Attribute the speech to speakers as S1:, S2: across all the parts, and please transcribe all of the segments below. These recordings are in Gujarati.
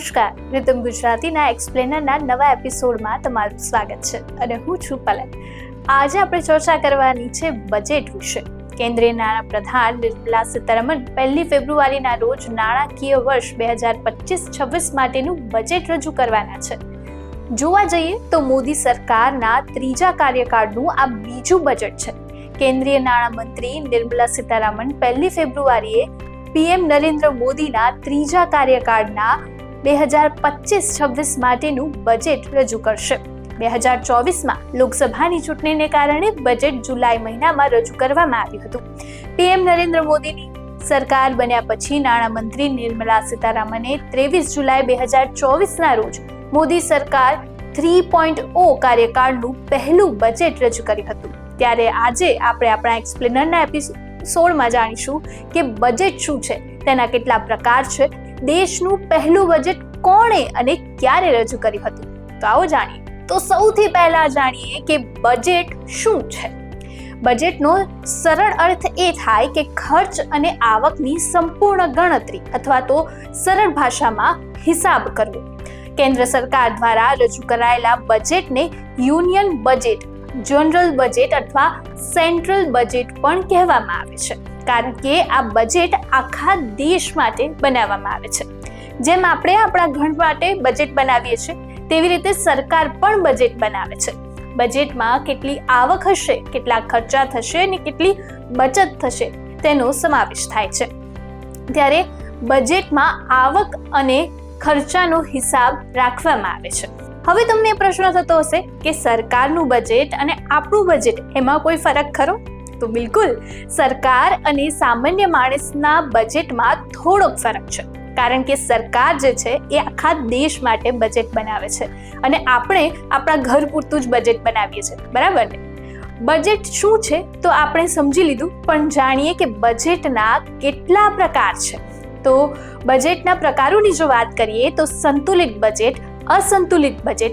S1: નમસ્કાર, રિધમ ગુજરાતીના એક્સપ્લેનરના નવા એપિસોડમાં તમારું સ્વાગત છે અને હું છું પલક. આજે આપણે ચર્ચા કરવાની છે બજેટ વિશે. કેન્દ્રીય નાણાં પ્રધાન નિર્મલા સીતારમણ પહેલી ફેબ્રુઆરીના રોજ નાણાકીય વર્ષ બે હજાર પચીસ છવ્વીસ માટેનું બજેટ રજૂ કરવાના છે. જોવા જઈએ તો મોદી સરકારના ત્રીજા કાર્યકાળનું આ બીજું બજેટ છે. કેન્દ્રીય નાણામંત્રી નિર્મલા સીતારામન પહેલી ફેબ્રુઆરીએ પીએમ નરેન્દ્ર મોદીના ત્રીજા કાર્યકાળના બે હજાર પચીસ છવ્વીસ માટેનું બજેટ રજૂ કરશે. બે હજાર ચોવીસમાં લોકસભાની ચૂંટણીને કારણે બજેટ જુલાઈ મહિનામાં રજૂ કરવામાં આવ્યું હતું. પીએમ નરેન્દ્ર મોદીની સરકાર બન્યા પછી નાણામંત્રી નિર્મલા સીતારામને ત્રેવીસ જુલાઈ બે હજાર ચોવીસના રોજ મોદી સરકાર થ્રી પોઈન્ટ ઓ કાર્યકાળનું પહેલું બજેટ રજૂ કર્યું હતું. ત્યારે આજે આપણે આપણા એક્સપ્લેનરના એપિસોડમાં જાણીશું કે બજેટ શું છે, તેના કેટલા પ્રકાર છે દેશનું પહેલું બજેટ કોણે અને ક્યારે રજૂ કર્યું હતું? તો આવો જાણીએ. તો સૌથી પહેલા જાણીએ કે બજેટ શું છે? બજેટનો સરળ અર્થ એ થાય કે ખર્ચ અને આવકની સંપૂર્ણ ગણતરી અથવા તો સરળ ભાષામાં હિસાબ કરવો. કેન્દ્ર સરકાર દ્વારા રજૂ કરાયેલા બજેટને યુનિયન બજેટ જનરલ બજેટ અથવા સેન્ટ્રલ બજેટ પણ કહેવામાં આવે છે. કારણ કે આ બજેટ આખા દેશ માટે બનાવવામાં આવે છે. જેમ આપણે આપણા ઘર માટે બજેટ બનાવીએ છીએ, તેવી રીતે સરકાર પણ બજેટ બનાવે છે. બજેટમાં કેટલી આવક હશે, કેટલા ખર્ચા થશે અને કેટલી બચત થશે, તેનો સમાવેશ થાય છે. ત્યારે બજેટમાં આવક અને ખર્ચાનો હિસાબ રાખવામાં આવે છે. હવે તમને પ્રશ્ન થતો હશે કે સરકારનું બજેટ અને આપણું બજેટ એમાં કોઈ ફરક ખરો? તો બિલકુલ સરકાર અને સામાન્ય માણસના બજેટમાં થોડોક ફરક છે. કારણ કે સરકાર જે છે એ આખા દેશ માટે બજેટ બનાવે છે. અને આપણે આપણા ઘર પૂરતું જ બજેટ બનાવીએ છીએ. બરાબર ને? બજેટ શું છે તો આપણે સમજી લીધું, પણ જાણીએ કે બજેટના કેટલા પ્રકાર છે. તો બજેટના પ્રકારોની જો વાત કરીએ તો સંતુલિત બજેટ અસંતુલિત બજેટ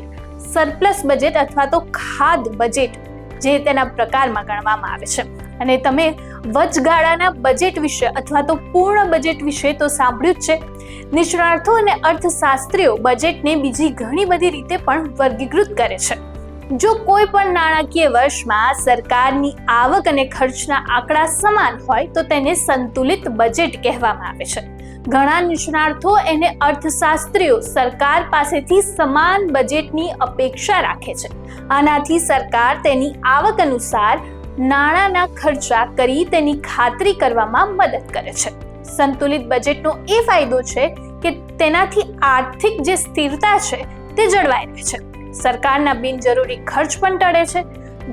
S1: સરપ્લસ બજેટ અથવા તો ખાદ બજેટ જે તેના પ્રકારમાં ગણવામાં આવે છે. અને તમે વચગાળાના બજેટ વિશે અથવા તો પૂર્ણ બજેટ વિશે તો સાંભળ્યું જ છે. નિષ્ણાર્થો અને અર્થશાસ્ત્રીઓ બજેટને બીજી ઘણી બધી રીતે પણ વર્ગીકૃત કરે છે. જો કોઈ પણ નાણાકીય વર્ષમાં સરકારની આવક અને ખર્ચના આંકડા સમાન હોય તો તેને સંતુલિત બજેટ કહેવામાં આવે છે. ઘણા નિષ્ણાર્થો એને અર્થશાસ્ત્રીઓ સરકાર પાસેથી સમાન બજેટની અપેક્ષા રાખે છે. આનાથી સરકાર તેની આવક અનુસાર નાણાંના ખર્ચા કરી તેની ખાતરી કરવામાં મદદ કરે છે. સંતુલિત બજેટનો એ ફાયદો છે કે તેનાથી આર્થિક જે સ્થિરતા છે તે જળવાઈ રહે છે. સરકારના બિનજરૂરી ખર્ચ પણ ટળે છે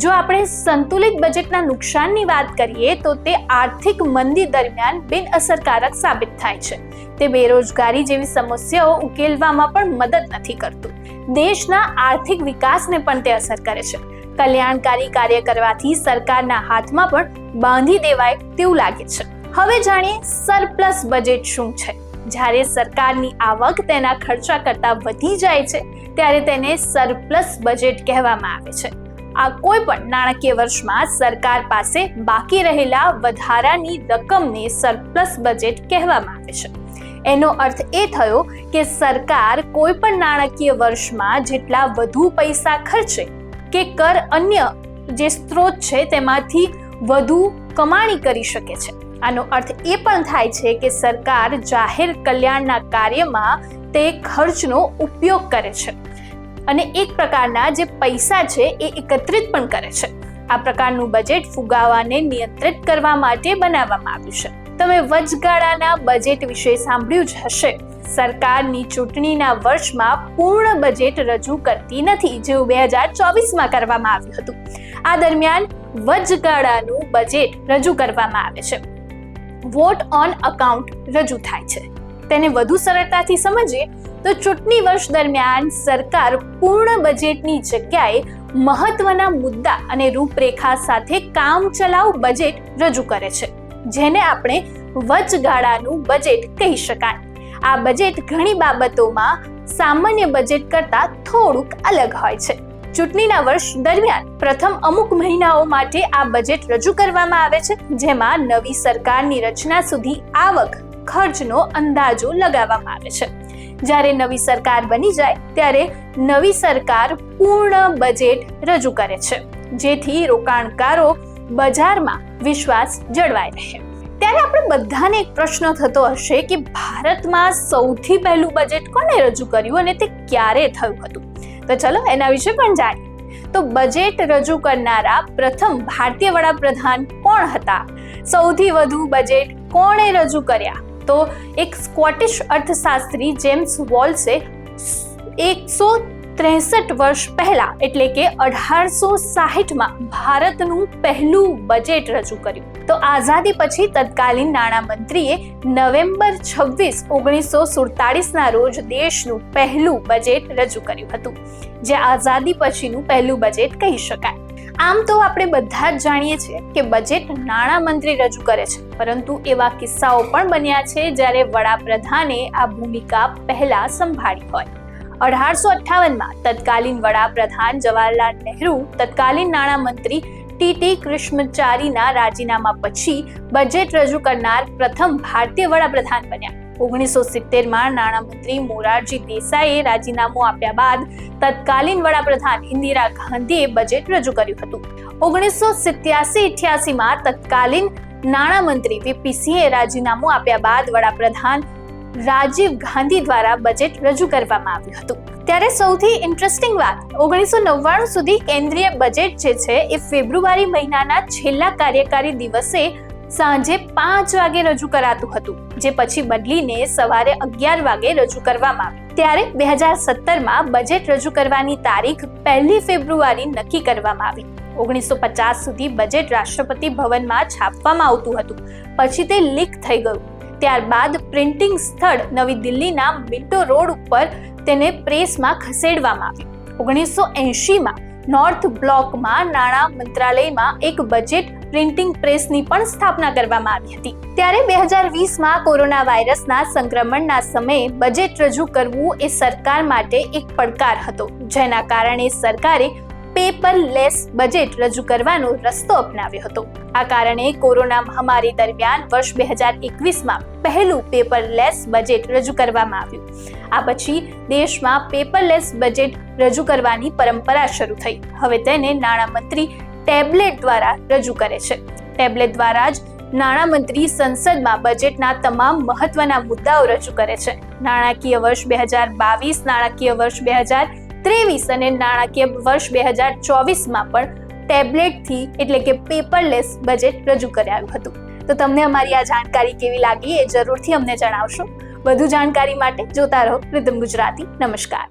S1: જો આપણે સંતુલિત બજેટના નુકસાનની વાત કરીએ તો તે આર્થિક મંદી દરમિયાન બિનઅસરકારક સાબિત થાય છે. તે બેરોજગારી જેવી સમસ્યાઓ ઉકેલવામાં પણ મદદ નથી કરતું. દેશના આર્થિક વિકાસને પણ તે અસર કરે છે. કલ્યાણકારી કાર્ય કરવાથી સરકારના હાથમાં પણ બાંધી દેવાય તેવું લાગે છે. હવે જાણીએ સરપ્લસ બજેટ શું છે. જ્યારે સરકારની આવક તેના ખર્ચા કરતાં વધી જાય છે, ત્યારે તેને સરપ્લસ બજેટ કહેવામાં આવે છે. આ કોઈ પણ નાણાકીય વર્ષમાં સરકાર પાસે બાકી રહેલા વધારાની રકમને સરપ્લસ બજેટ કહેવામાં આવે છે. એનો અર્થ એ થયો કે સરકાર કોઈ પણ નાણાકીય વર્ષમાં જેટલા વધુ પૈસા ખર્ચે કે કર અન્ય જે સ્ત્રોત છે તેમાંથી વધુ કમાણી કરી શકે છે. આનો અર્થ એ પણ થાય છે કે સરકાર જાહેર કલ્યાણના કાર્યમાં તે ખર્ચનો ઉપયોગ કરે છે. અને એક પ્રકારના જે પૈસા છે એ એકત્રિત પણ કરે છે. આ પ્રકારનું બજેટ ફુગાવાને નિયંત્રિત કરવા માટે બનાવવામાં આવ્યું છે. તમે વચગાળાના બજેટ વિશે સાંભળ્યું જ હશે. સરકારની ચૂંટણીના વર્ષમાં પૂર્ણ બજેટ રજૂ કરતી નથી જેવું બે હજાર ચોવીસમાં કરવામાં આવ્યું હતું. આ દરમિયાન વચગાળાનું બજેટ રજૂ કરવામાં આવે છે. વોટ ઓન અકાઉન્ટ રજૂ થાય છે. તેને વધુ સરળતાથી સમજીએ તો ચૂંટણી વર્ષ દરમિયાન સરકાર પૂર્ણ બજેટની જગ્યાએ મહત્વના મુદ્દા અને રૂપરેખા સાથે કામચલાઉ બજેટ રજૂ કરે છે, જેને આપણે વચગાળાનું બજેટ કહી શકાય. આ બજેટ ઘણી બાબતોમાં સામાન્ય બજેટ કરતાં થોડુંક અલગ હોય છે. ચૂંટણીના વર્ષ દરમિયાન પ્રથમ અમુક મહિનાઓ માટે આ બજેટ રજૂ કરવામાં આવે છે, જેમાં નવી સરકારની રચના સુધી આવક, ખર્ચનો અંદાજો લગાવવામાં આવે છે. જ્યારે નવી સરકાર બની જાય, ત્યારે નવી સરકાર પૂર્ણ બજેટ રજૂ કરે છે. જેથી રોકાણકારો બજારમાં વિશ્વાસ જળવાઈ રહે. ત્યારે આપણે બધાને એક પ્રશ્ન થતો હશે કે ભારતમાં સૌથી પહેલું બજેટ કોને રજૂ કર્યું અને તે ક્યારે થયું હતું? તો ચલો એના વિશે પણ જાણીએ. તો બજેટ રજૂ કરનારા પ્રથમ ભારતીય વડાપ્રધાન કોણ હતા? સૌથી વધુ બજેટ કોણે રજૂ કર્યા? તો એક સ્કોટિશ અર્થશાસ્ત્રી જેમ્સ વોલ્સે એકસો ત્રેસઠ વર્ષ પહેલા, એટલે કે અઢારસો સાહીઠમાં ભારતનું પહેલું બજેટ રજૂ કર્યું. તો આઝાદી પછી તત્કાલીન નાણામંત્રીએ નવેમ્બર છવ્વીસ, ઓગણીસો સુડતાલીસના રોજ દેશનું પહેલું બજેટ રજૂ કર્યું હતું, જે આઝાદી પછીનું પહેલું બજેટ કહી શકાય. આમ તો આપણે બધા જ જાણીએ છીએ કે બજેટ નાણામંત્રી રજૂ કરે છે. પરંતુ એવા કિસ્સાઓ પણ બન્યા છે જ્યારે વડાપ્રધાને આ ભૂમિકા પહેલા સંભાળી હોય. અઢારસો અઠ્ઠાવનમાં તત્કાલીન વડાપ્રધાન જવાહરલાલ નહેરુ, તત્કાલીન નાણામંત્રી ટીટી કૃષ્ણચારીના રાજીનામા પછી બજેટ રજૂ કરનાર પ્રથમ ભારતીય વડાપ્રધાન બન્યા. ઓગણીસો સિત્તેરમાં નાણામંત્રી મોરારજી દેસાઈએ રાજીનામું આપ્યા બાદ તત્કાલીન વડાપ્રધાન ઇન્દિરા ગાંધીએ બજેટ રજૂ કર્યું હતું. ઓગણીસો સિત્યાસી ઇઠ્યાસીમાં તત્કાલીન નાણામંત્રી વીપી રાજીનામું આપ્યા બાદ વડાપ્રધાન રાજીવ ગાંધી દ્વારા બજેટ રજૂ કરવામાં આવ્યું હતું. ત્યારે સૌથી ઇન્ટરેસ્ટિંગ વાત ઓગણીસો નવ્વાણું સુધી કેન્દ્રીય બજેટ જે છે એ ફેબ્રુઆરી મહિનાના છેલ્લા કાર્યકારી દિવસે સાંજે પાંચ વાગે રજૂ કરાતું હતું, જે પછી બદલીને સવારે અગિયાર વાગે રજૂ કરવામાં આવ્યું ત્યારે બે હજાર સત્તરમાં બજેટ રજૂ કરવાની તારીખ પહેલી ફેબ્રુઆરી નક્કી કરવામાં આવી. ઓગણીસો પચાસ સુધી બજેટ રાષ્ટ્રપતિ ભવનમાં છાપવામાં આવતું હતું. પછી તે લીક થઈ ગયું. ત્યારબાદ પ્રિન્ટિંગ સ્થળ નવી દિલ્હીના મિન્ટો રોડ ઉપર તેને પ્રેસમાં ખસેડવામાં આવ્યું ઓગણીસો એંશીમાં નોર્થ બ્લોકમાં નાણાં મંત્રાલયમાં એક બજેટ પ્રિન્ટિંગ પ્રેસની પણ સ્થાપના કરવામાં આવી હતી. ત્યારે બે હજાર વીસમાં કોરોના વાયરસના સંક્રમણના સમયે બજેટ રજૂ કરવું એ સરકાર માટે એક પડકાર હતો. જેના કારણે સરકારે પેપરલેસ બજેટ રજૂ કરવાનો રસ્તો અપનાવ્યો હતો. આ કારણે કોરોના મહામારી દરમિયાન વર્ષ બે હજાર એકવીસમાં પહેલું પેપરલેસ બજેટ રજૂ કરવામાં આવ્યું. આ પછી દેશમાં પેપરલેસ બજેટ રજૂ કરવાની પરંપરા શરૂ થઈ. હવે તેને નાણામંત્રી ટેબ્લેટ દ્વારા રજૂ કરે છે. ટેબ્લેટ દ્વારા જ નાણામંત્રી સંસદમાં બજેટના તમામ મહત્વના મુદ્દાઓ રજૂ કરે છે. નાણાકીય વર્ષ બે હજાર બાવીસ, નાણાકીય વર્ષ બે હજાર ત્રેવીસ અને નાણાકીય વર્ષ બે હજાર ચોવીસમાં પણ ટેબ્લેટથી એટલે કે પેપરલેસ બજેટ રજૂ કરાયું હતું. તો તમને અમારી આ જાણકારી કેવી લાગી એ જરૂરથી અમને જણાવશો. વધુ જાણકારી માટે જોતા રહો રિધમ ગુજરાતી. નમસ્કાર.